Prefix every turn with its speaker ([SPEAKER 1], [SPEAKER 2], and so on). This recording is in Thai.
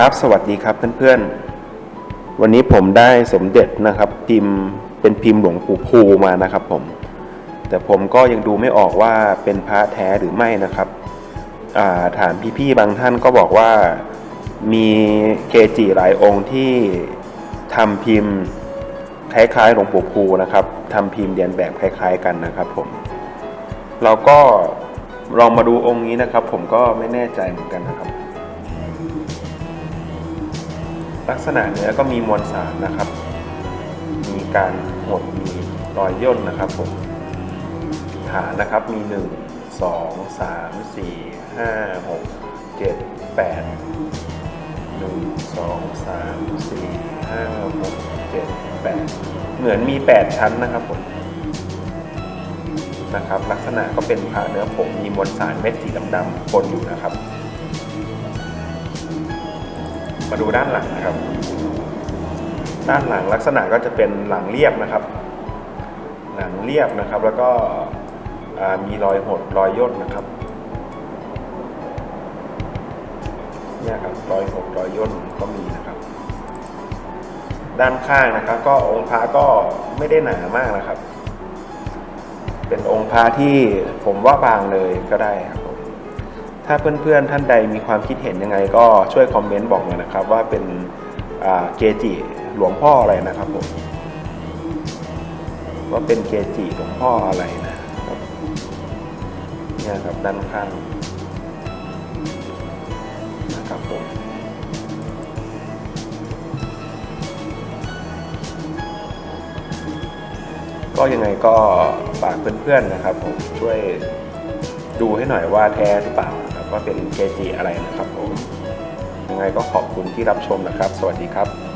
[SPEAKER 1] ครับ สวัสดีครับเพื่อนๆ วันนี้ผมได้สมเด็จนะครับ พิมพ์เป็นพิมพ์หลวงปู่ภูมานะครับผม แต่ผมก็ยังดูไม่ออกว่าเป็นพระแท้หรือไม่นะครับาถามพี่ๆบางท่านก็บอกว่ามีเกจิหลายองค์ที่ทำพิมพ์คล้ายๆหลวงปู่ภูนะครับทำพิมพ์เรียนแบบคล้าย ๆ กันนะครับผม เราก็ลองมาดูองค์นี้นะครับ ผมก็ไม่แน่ใจเหมือนกันนะครับ ลักษณะเนื้อก็มีมวลสารนะครับ มีการหดมีรอยย่นนะครับผมฐานนะครับมี 1 2 3 4 5 6 7 8 1 2 3 4 5 6 7 8 เหมือนมี 8 ชั้นนะครับผมนะครับ ลักษณะก็เป็นผ่าเนื้อผงมีมวลสารเม็ดสีดำๆปนอยู่นะครับ มาดูด้านหลังนะครับ ด้านหลังลักษณะก็จะเป็นหลังเรียบนะครับ หลังเรียบนะครับ แล้วก็มีรอยหดรอยย่นนะครับเนี่ยครับรอยหดรอยย่นก็มีนะครับ ด้านข้างนะครับ ก็องค์พระก็ไม่ได้หนามากนะครับ เป็นองค์พระที่ผมว่าบางเลยก็ได้ครับ ถ้าเพื่อนๆท่านใดมีความคิดเห็นยังไง ก็ช่วยคอมเมนต์บอกหน่อยนะครับ ว่าเป็นเกจิหลวงพ่ออะไรนะครับผมว่าเป็นเกจิหลวงพ่ออะไรนะครับเนี่ยครับด้านข้างนะครับผมก็ยังไงก็ฝากเพื่อนๆนะครับผมช่วยดูให้หน่อยว่าแท้หรือเปล่า ว่าเป็นเกจิอะไรนะครับผมยังไงก็ขอบคุณที่รับชมนะครับ สวัสดีครับ